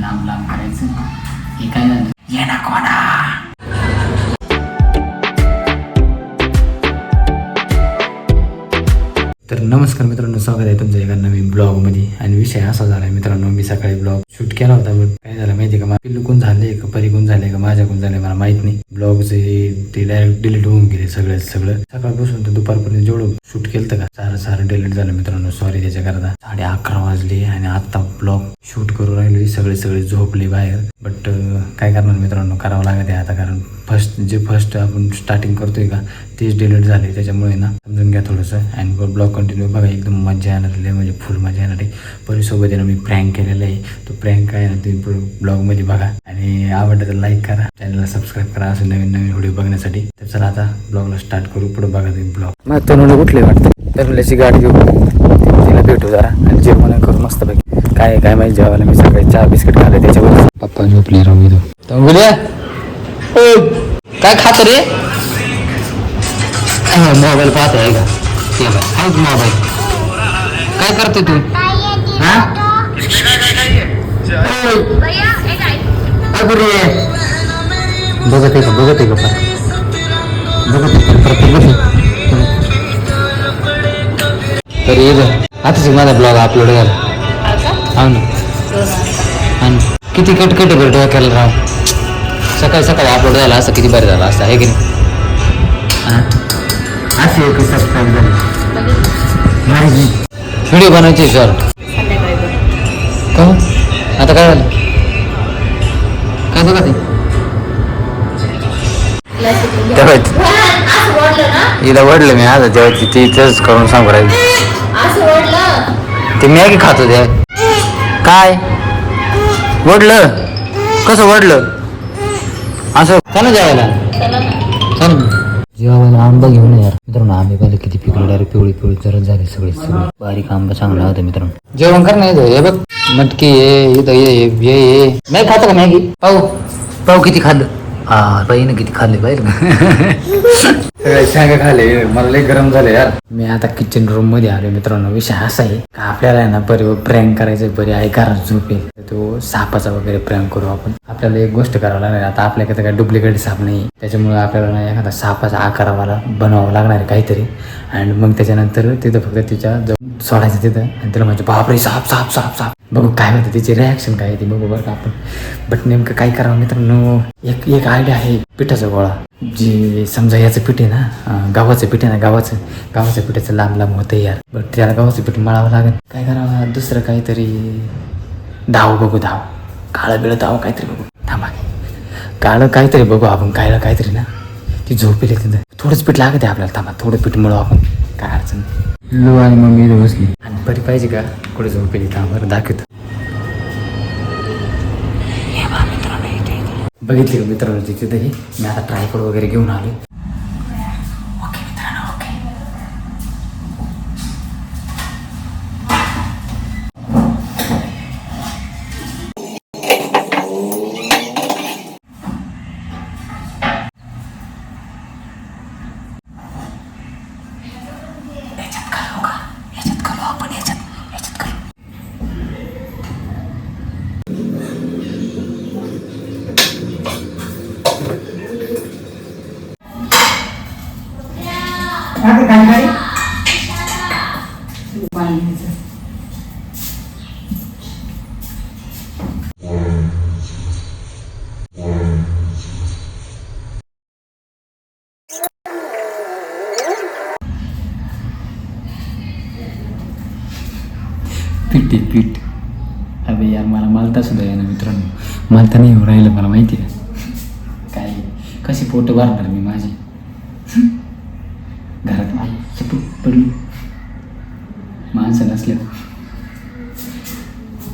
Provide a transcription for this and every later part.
लांब लांब करायचं हे काय झालं ये ना कोणा. तर नमस्कार मित्रांनो स्वागत आहे तुमचं एका नवीन ब्लॉगमध्ये. आणि विषय असा झाला मित्रांनो मी सकाळी ब्लॉग शूट केला होता बट काय झालं माहिती का? मला पिल्लूकून झाले का परीकून झाले का माझ्याकडून झाले मला माहीत नाही. ब्लॉगचे ते डायरेक्ट डिलीट होऊन गेले सगळं सगळं. सकाळपासून तर दुपारपर्यंत जेवढं शूट केलं का? सारं सारं डिलीट झालं मित्रांनो. सॉरी त्याच्याकरता साडे अकरा वाजले आणि आता ब्लॉग शूट करू राहिलो सगळे सगळे झोपले बाहेर. बट काय करणार मित्रांनो? करावं लागत आहे आता. कारण फर्स्ट जे फर्स्ट आपण स्टार्टिंग करतोय का तेच डिलीट झाले त्याच्यामुळे ना समजून घ्या थोडंसं. आणि ब्लॉग कंटिन्यू बघा. एकदम मजा येणार आहे. म्हणजे फुल मजा येणार आहे. परिसोबत आहे ना मी प्रँक केलेला आहे. तो प्रँक काय ना तुम्ही ब्लॉगमध्ये बघा. आणि आवडलं तर लाईक करा. चॅनलला सबस्क्राईब करा. असं नवीन नवीन व्हिडिओ बघण्यासाठी. तर चला आता ब्लॉगला स्टार्ट करू. पुढे बघा तुम्ही ब्लॉग मग कुठले वाटतं? तरुणाची गाडी घेऊ तिला भेटू जरा आणि जेवण करू मस्त पैकी काय काय माहिती जेवायला मी सकाळी चहा, बिस्किट खाल्ले त्याच्यावर पप्पा रे? मोबाईल पाहत आहे का? ते मोबाईल काय करते तू? हा? बघत आहे का, बघत तर ये आताच माझा ब्लॉग अपलोड झाला. हो ना. ना. किती कटकट आहे बरं डोक्याला राव. सकाळी सकाळी अपलोड झाला असं किती बरं झालं असं आहे की नाही? हा? असे एक सबस्क्राईब झाले. व्हिडिओ बनवायचे सर का हो? आता काय झालं? काय बघा ते? हिला वडलं मी आता जेव्हा ती तिथंच करून सांगू राहिली. ते मॅगी खात होते काय? वडलं? कसं वडलं? असं. चला जेवायला. चल. जेवायला आंबा घेऊन ये यार. मित्रांनो आंबे पाहिले किती पिकले डायरेक्ट पिवळी पिवळी तर झाले सगळे सगळे. बारीक आंबा चांगला होता मित्रांनो. जेवण कर नाही हे बघ. मटकी ये इथं ये ये ये ये. मॅगी खातो का मॅगी? पाहू. पाहू किती खाल्लं. हा बाईनं किती खाल्ले पाहिजे सगळे शांगा खाले मला लय गरम झाले यार. मी आता किचन रूममध्ये आलो मित्रांनो. विषय असा आहे का आपल्याला आहे ना बरे प्रँक करायचं बरे आहे कारण झोपेल. तो सापाचा वगैरे प्रँक करू आपण. आपल्याला एक गोष्ट करावं लागणार. आता आपल्याकडे काय डुप्लिकेट साप नाही. त्याच्यामुळे आपल्याला ना एखादा सापाचा आकारावाला बनवावा लागणार आहे काहीतरी. आणि मग त्याच्यानंतर तिथं फक्त तिच्या सोडायचं तिथं. आणि तिला म्हणजे बापरे साप साप साप साप. बघू काय होतं. तिची रिॲक्शन काय आहे ती बघू बरं का आपण. बट नेमकं काय करावं मित्रांनो? एक एक आयडिया आहे पिठाचा गोळा. जे समजा याचं पीठ आहे ना अं, गव्हाचं पीठ आहे ना गव्हाचं गव्हाचं पिठाचं लांब लांब होतं यार. बट त्याला गव्हाचं पीठ मळावं लागेल. काय करावं दुसरं काहीतरी धाव बघू धाव. काळं बिळं धाव काहीतरी बघू. थांबा. काळं काहीतरी बघू आपण कायला काहीतरी ना. ती झोपेल तिथं. थोडंच पीठ लागत आहे आपल्याला. थांबा थोडं पीठ मिळू आपण. काय अडचण. लो आणि मग मी बसली. आणि बरी पाहिजे का? कुठे झोपेल थांबा दाखवतो. बघितली का मित्रांनो तिथे तरी मी आता ट्रायपॉड वगैरे घेऊन आलो पीठ आहे पीठ. अरे यार मला मालता सुद्धा ना मित्रांनो. मालता नाही येऊ राहिलं मला माहिती आहे. काय? कशी पोट भरणार मी माझी? घरात आई चपूट पडली. माणसं नसल्या.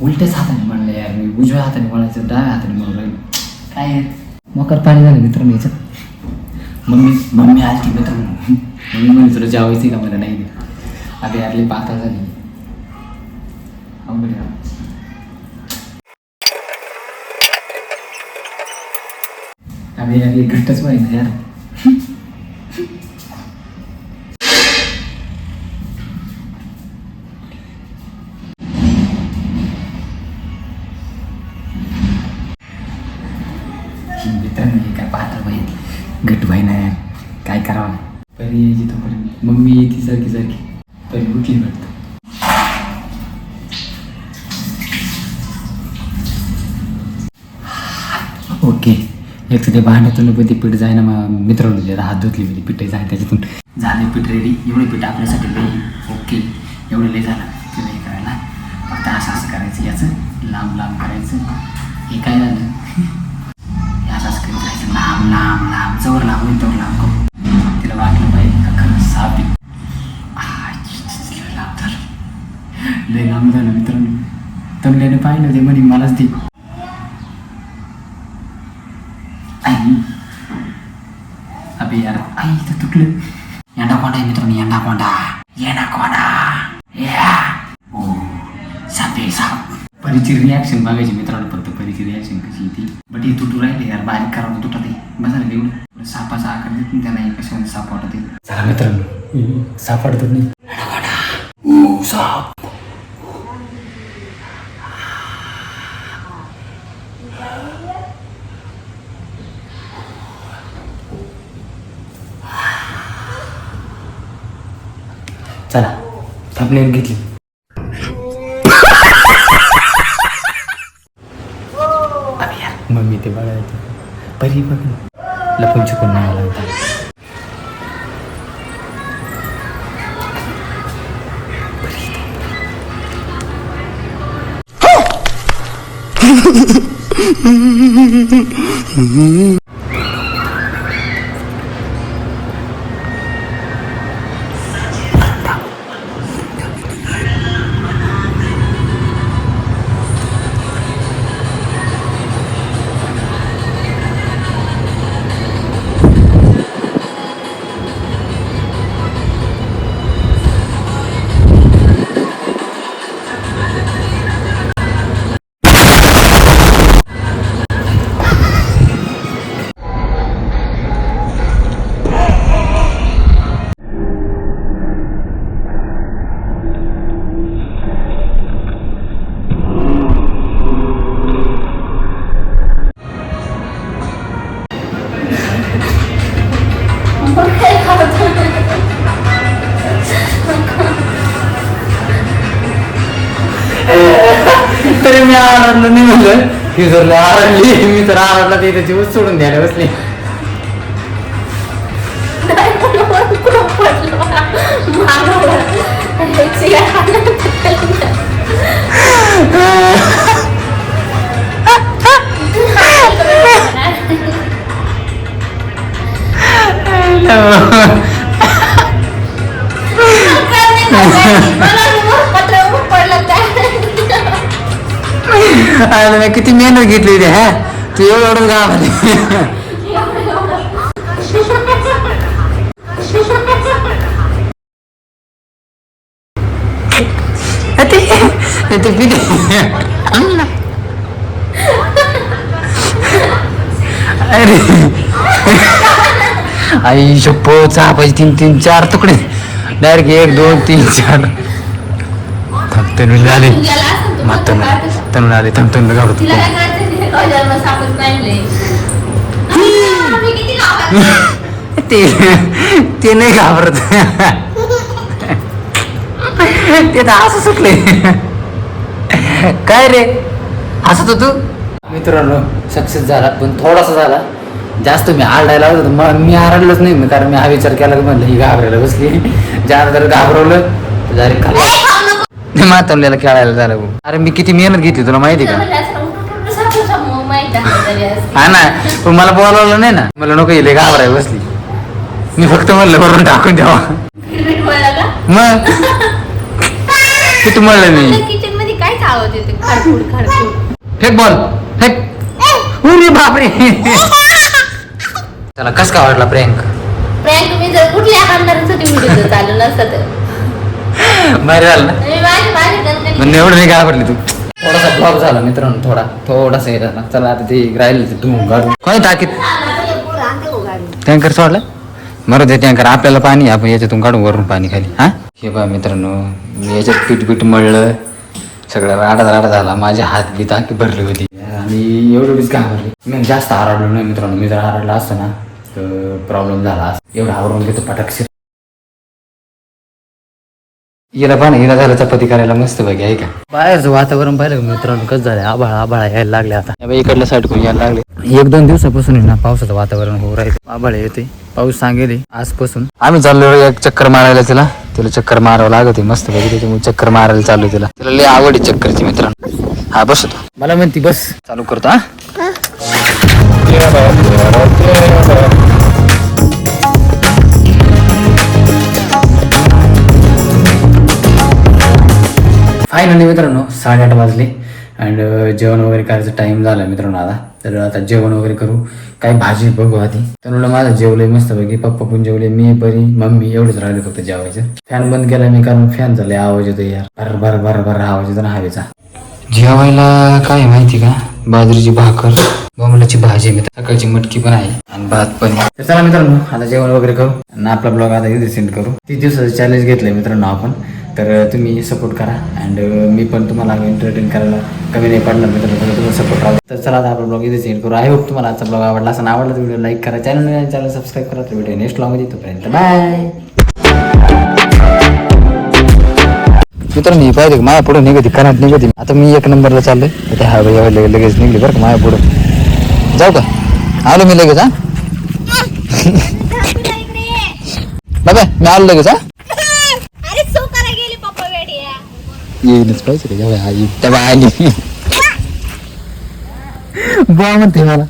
उलट्याच हाताने म्हणलं यार मी उजव्या हाताने म्हणायचं डाव्या हाताने म्हणून राहिलो. काय यार? मोकर पाणी झालं मित्रांनो याच्यात. मम्मी मम्मी आली मित्रांनो. मम्मी म्हणजे तुला जेवायचं का? मला नाही अरे यारले पाता झाली. अवघड आहे. अरे यार हे घट्टच पाहिजे यार ओके. एक तर ते भांड्यातून पण ती पीठ जाय ना मग मित्रांनो हात धुतली म्हणजे पीठ जाय त्याच्यातून. झाले पीठ रेडी एवढे पीठ आपल्यासाठी लई ओके. एवढं लई झालं. ते लई करायला? फक्त असं असं करायचं याचं लांब लांब करायचं. हे काय झालं? हे असं असं करीत राहायचं. लांब लांब लांब. जवळ लांब होईल तेवढं लांब करू. तिला वाटलं पाहिजे का खरं साप लई लांब झालं. लई लांब झालं मित्रांनो. तमल्याने पाहिलं ते म्हणे मलाच ते आई अबे यार आई तर तुटलं यांडा कोंडा आहे मित्रांनो यांडा कोंडा येणा कोंडा या ओ सापे साप परीची रिॲक्शन बघायची मित्रांनो फक्त परीची रिॲक्शन कशी ती बट हे तुटू राहिले यार बारीक करावं तुटत आहे बसा रे एवढं सापाचा आकार देत नाही त्याला कशामध्ये साप वाटत आहे चला मित्रांनो साप वाटत नाही येणा कोंडा ओ साप चला थांबलेली घेतली अरे यार मम्मी ते परी बघ लपून नाही आला होता. म्हणलं ही जर लय अरे मी किती मेहनत घेतली ते हा? तू एवढं एवढं गाव ते पिढी अरे. आई शप्पो चापायचे तीन तीन चार तुकडे. डायरेक्ट एक दोन तीन चार. थांब झाले. मग तनु तनुला आले थांब तनुला घाबरत ते ते नाही घाबरत. ते तर असं सुटले. काय रे? हसत तू? मित्रांनो सक्सेस झाला पण थोडासा झाला. जास्त मी आरडायला लागलो होतो. मग मी आरडलोच नाही मी कारण मी हा विचार केला की म्हणलं ही घाबरायला बसली. ज्या जर घाबरवलं तर डायरेक्ट खाल्लं मातवलेला खेळायला झालं भाऊ. अरे मी किती मेहनत घेतली तुला माहिती का? हा ना पण मला बोलावलं नाही ना. मला नको येईल घाबराय बसली. मी फक्त म्हणलं वरून टाकून द्यावा मग? किती म्हणलं मी? किचनमध्ये कायच आवाज येते खडखुड खडखुड. फेक बॉल फेक. उरे बापरे. त्याला कस का वाटला प्रियंक प्रँक मी जर कुठल्या आमदारांसाठी व्हिडिओ चालू नसतं भारी झालं ना? मी माझी माझी गणगणी- पण एवढं नाही घाबरली तू? थोडासा ब्लॉक झाला मित्रांनो थोडा. थोडासा हे झाला. चला आता ते राहिलं काढून. कोणी टाकीत टँकर सोडला? मरू दे टँकर. आपल्याला पाणी आपण याच्यातून काढून वरून पाणी खाली. हा? हे बा मित्रांनो मी याच्यात पीठ पीठ मळलं. सगळं राडा राडा झाला. माझे हात बीत आखी भरली होती. आणि एवढं एवढीच घाबरली. मी जास्त आरडलो नाही मित्रांनो. मी जर आरडला असतो ना तर प्रॉब्लेम झाला. एवढं आवरून घेतो पटाक्षर हिला पण हिला झालं चपाती करायला मस्त बघा आहे का? बाहेरचं वातावरण पाहिलं का मित्रांनो? कसं झालं आभाळा आभाळा यायला लागले आता. या बाई इकडल्या साईड कोण यायला लागले. एक दोन दिवसापासून आहे ना पावसाचं वातावरण होऊ राहिलं. आभाळ येते पाऊस सांगेल आजपासून. आम्ही चाललो एक चक्कर मारायला तिला. तिला चक्कर मारावं लागत आहे मस्त पैकी. त्याच्यामुळे चक्कर मारायला चालू तिला. तिला लय आवड आहे चक्करची मित्रांनो. हा बस तू मला म्हणती बस. चालू करतो हा. फायनली मित्रांनो साडेआठ वाजले. अँड जेवण वगैरे करायचं टाइम झाला मित्रांनो आता. तर आता जेवण वगैरे करू. काय भाजी बघू आधी. तर म्हणलं माझं जेवलंय मस्त पैकी पप्पा पण जेवले मी बरी मम्मी एवढंच राहिले फक्त जेवायचं. फॅन बंद केला मी कारण फॅन झाले आवाज येतो यार. भर भर भर भर आवाज येतो ना हवेचा. जेवायला काय माहिती का? बाजरीची भाकर बोमलाची भाजी मित्र सकाळची मटकी पण आहे आणि भात पण आहे. तर चला मित्रांनो आता जेवण वगैरे करू. आणि आपला ब्लॉग आता सेंड करू. तीस दिवसाचं चॅलेंज घेतलंय मित्रांनो आपण. तर तुम्ही सपोर्ट करा. अँड मी पण तुम्हाला एंटरटेन करायला कमी नाही पडणार मित्रांनो तर तुम्हाला सपोर्ट राहा. तर चला आता आपला ब्लॉग इथे सेंड करू. आय होप तुम्हाला आजचा ब्लॉग आवडला असं आवडला तर व्हिडिओ लाईक करा चॅनल चॅनल सबस्क्राईब करा. तर व्हिडिओ नेक्स्ट ब्लॉग तोपर्यंत बाय मित्रांनो हे पाहिजे माझ्या पुढे निघते कनाट निघते. आता मी एक नंबरला चाललोय. आता हा लगे- लगेच निघली बरं का माझ्या पुढे. जाऊ का? आलो मी लगेच हा? बाबा मी आलो लगेच हा अरे सो करा गेली पप्पा वेडी येईलच पाहिजे का जेव्हा आई तेव्हा आली बुवा म्हणते मला